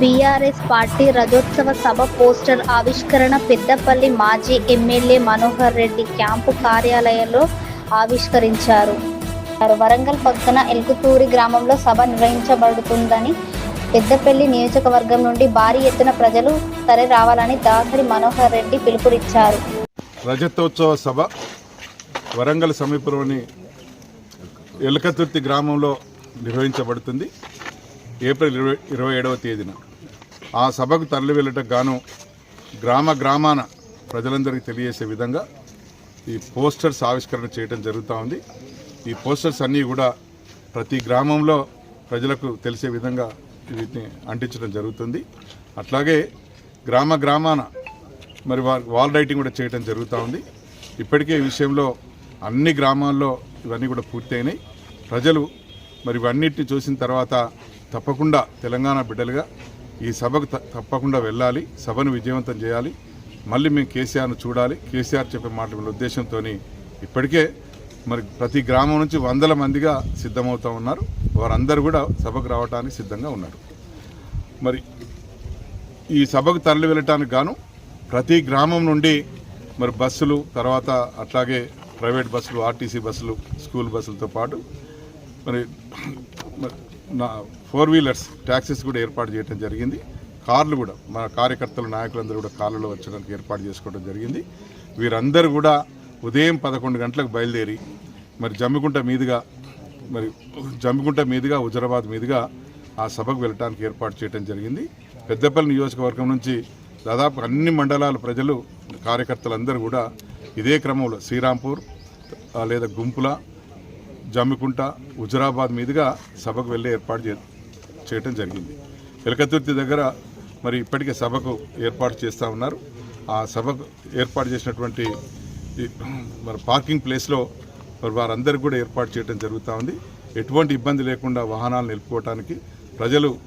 BRS party రజోత్సవ సభ poster ఆవిష్కరణ పెద్దపల్లి మాజీ MLA Manohar Reddy camp కార్యాలయంలో ఆవిష్కరించారు. వరంగల్ పక్కన ఎల్కుతూరి గ్రామంలో సభ నిర్వహించబడుతుందని పెద్దపల్లి నియోజకవర్గం నుండి భారీ ఎత్తున ప్రజలు తరలి రావాలని దాసరి మనోహర్ రెడ్డి పిలుపునిచ్చారు. రజతోత్సవ సభ వరంగల్ సమీపంలోని ఎలకతుర్తి గ్రామంలో నిర్వహించబడుతుంది. ఏప్రిల్ ఇరవై ఇరవై ఏడవ తేదీన. ఆ సభకు తరలి వెళ్ళటకు గాను గ్రామ గ్రామాన ప్రజలందరికీ తెలియజేసే విధంగా ఈ పోస్టర్స్ ఆవిష్కరణ చేయడం జరుగుతూ ఉంది. ఈ పోస్టర్స్ అన్నీ కూడా ప్రతి గ్రామంలో ప్రజలకు తెలిసే విధంగా వీటిని అంటించడం జరుగుతుంది. అట్లాగే గ్రామ గ్రామాన మరి వాల్ రైటింగ్ కూడా చేయడం జరుగుతూ ఉంది. ఇప్పటికే ఈ విషయంలో అన్ని గ్రామాల్లో ఇవన్నీ కూడా పూర్తయినాయి. ప్రజలు మరి ఇవన్నిటిని చూసిన తర్వాత తప్పకుండా తెలంగాణ బిడ్డలుగా ఈ సభకు త- తప్పకుండా వెళ్ళాలి సభను విజయవంతం చేయాలి మళ్ళీ మేము కేసీఆర్ను చూడాలి. కేసీఆర్ చెప్పే మాట ఉద్దేశంతో ఇప్పటికే మరి ప్రతి గ్రామం నుంచి వందల మందిగా సిద్ధమవుతూ ఉన్నారు. వారందరూ కూడా సభకు రావడానికి సిద్ధంగా ఉన్నారు. మరి ఈ సభకు తరలి వెళ్ళటానికి గాను ప్రతి గ్రామం నుండి మరి బస్సులు తర్వాత అట్లాగే ప్రైవేట్ బస్సులు ఆర్టీసీ బస్సులు స్కూల్ బస్సులతో పాటు మరి మరి ఫోర్ వీలర్స్ ట్యాక్సీస్ కూడా ఏర్పాటు చేయడం జరిగింది. కార్లు కూడా మన కార్యకర్తలు నాయకులందరూ కూడా కార్లలో వచ్చడానికి ఏర్పాటు చేసుకోవడం జరిగింది. వీరందరూ కూడా ఉదయం పదకొండు గంటలకు బయలుదేరి మరి జమ్మికుంట మీదుగా మరి జమ్మికుంట మీదుగా హుజరాబాద్ మీదుగా ఆ సభకు వెళ్ళడానికి ఏర్పాటు చేయడం జరిగింది. పెద్దపల్లి నియోజకవర్గం నుంచి దాదాపు అన్ని మండలాల ప్రజలు కార్యకర్తలందరూ కూడా ఇదే క్రమంలో శ్రీరాంపూర్ లేదా గుంపుల జమ్మికుంట హుజరాబాద్ మీదుగా సభకు వెళ్ళే ఏర్పాటు చే- చేయటం జరిగింది. ఎలకతుర్తి దగ్గర మరి ఇప్పటికే సభకు ఏర్పాటు చేస్తూ ఉన్నారు. ఆ సభకు ఏర్పాటు చేసినటువంటి మరి పార్కింగ్ ప్లేస్లో మరి వారందరికీ కూడా ఏర్పాటు చేయడం జరుగుతూ ఉంది. ఎటువంటి ఇబ్బంది లేకుండా వాహనాలు నిలుపుకోవటానికి ప్రజలు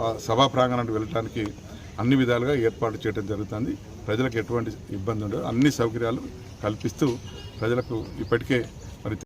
ఆ సభా ప్రాంగణానికి వెళ్ళటానికి అన్ని విధాలుగా ఏర్పాటు చేయడం జరుగుతుంది. ప్రజలకు ఎటువంటి ఇబ్బంది ఉండదు. అన్ని సౌకర్యాలు కల్పిస్తూ ప్రజలకు ఇప్పటికే